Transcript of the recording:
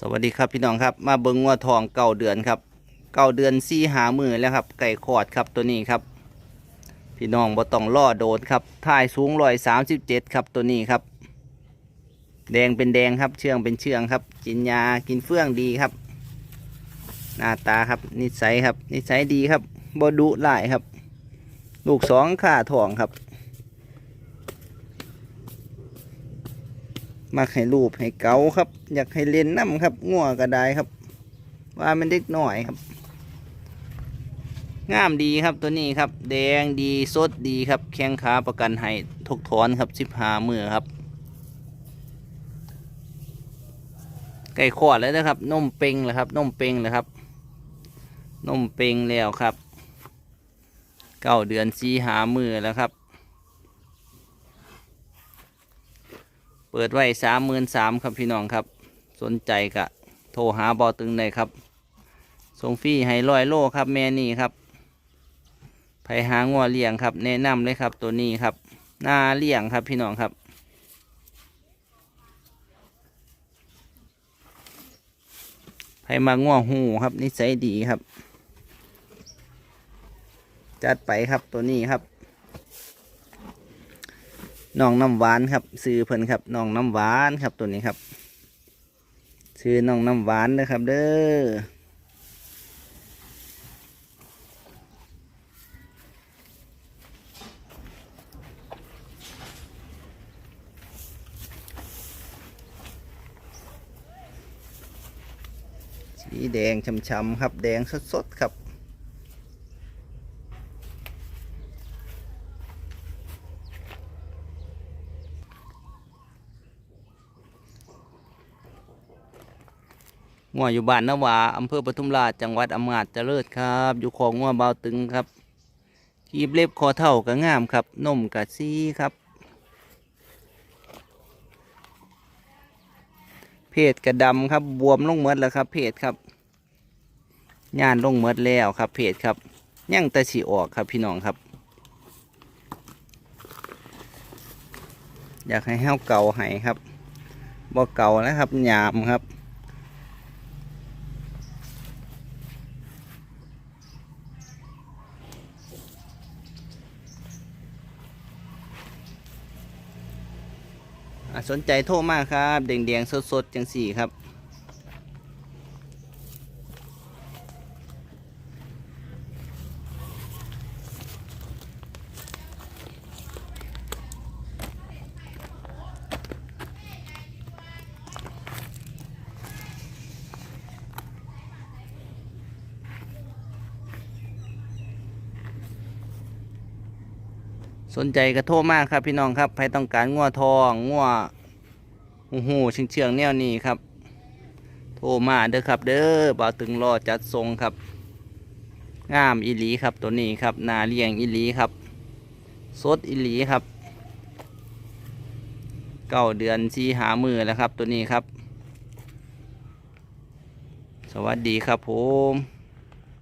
สวัสดีครับพี่น้องครับมาเบิ้งงัวทองเก่าเดือนครับเก่าเดือนสี่หามือแล้วครับ ไก่ขอดครับตัวนี้ครับ พี่น้องบ่ต้องล่อโดดครับท่ายสูงร้อยสามสิบเจ็ดครับตัวนี้ครับ แดงเป็นแดงครับเชื่องเป็นเชื่องครับ กินยากินเฟื่องดีครับ หน้าตาครับนิสัยครับ นิสัยดีครับบ่ดุหลายครับ ลูกสองข่าทองครับ มักให้รูปให้เกาครับ อยากให้เล่นน้ำครับง่วก็ได้ครับ ว่ามันเด็กหน่อยครับ งามดีครับตัวนี้ครับ แดงดีสดดีครับ แข้งขาประกันให้ทกถอนครับสิบหามือครับไก่ขอดแล้วนะครับนมเป่งเลยครับนมเป่งเลยครับนมเป่งแล้วครับเก้าเดือนสีหามือแล้วครับ เปิดไว้สามหมื่นสามครับพี่น้องครับ สนใจกะโทรหาบอตึงเลยครับส่งฟรีให้ร้อยโลครับ แม่นี่ครับไผหางัวเลี้ยงครับ แนะนำเลยครับตัวนี้ครับ หน้าเลี้ยงครับพี่น้องครับ ไผมางัวหูครับนิสัยดีครับ จัดไปครับตัวนี้ครับ น้องน้ำหวานครับซื้อเพิ่นครับน้องน้ำหวานครับตัวนี้ครับซื้อน้องน้ำหวานนะครับ เด้อสีแดงช้ำๆครับ แดงสดๆครับ งัวอยู่บ้านนาวาอำเภอปทุมราชจังหวัดอำนาจเจริญครับ อยู่ของงัวเบาตึงครับกีบเล็บคอเท่าก็งามครับนมกะซีครับ เพศกระดำครับบวมลงเมดแล้วครับ เพศครับย่านลงเมดแล้วครับ เพศครับย่างแต่สีออกครับพี่น้องครับ อยากให้เห้าเก่าให้ครับบ่เก่านะครับหยามครับ สนใจโทรมากครับเดงๆสดๆจังสี่ครับ สนใจก็โทรมากครับพี่น้องครับใครต้องการงัวทองงัวหูหูเชียงเชียงแนวนี้ครับ โทรมาเด้อครับเด้อบ่าวตึงรอจัดทรงครับงามอีหลีครับตัวนี้ครับนาเลียงอีหลีครับสดอีหลีครับเก้าเดือนสีหามือแล้วครับตัวนี้ครับ สวัสดีครับผม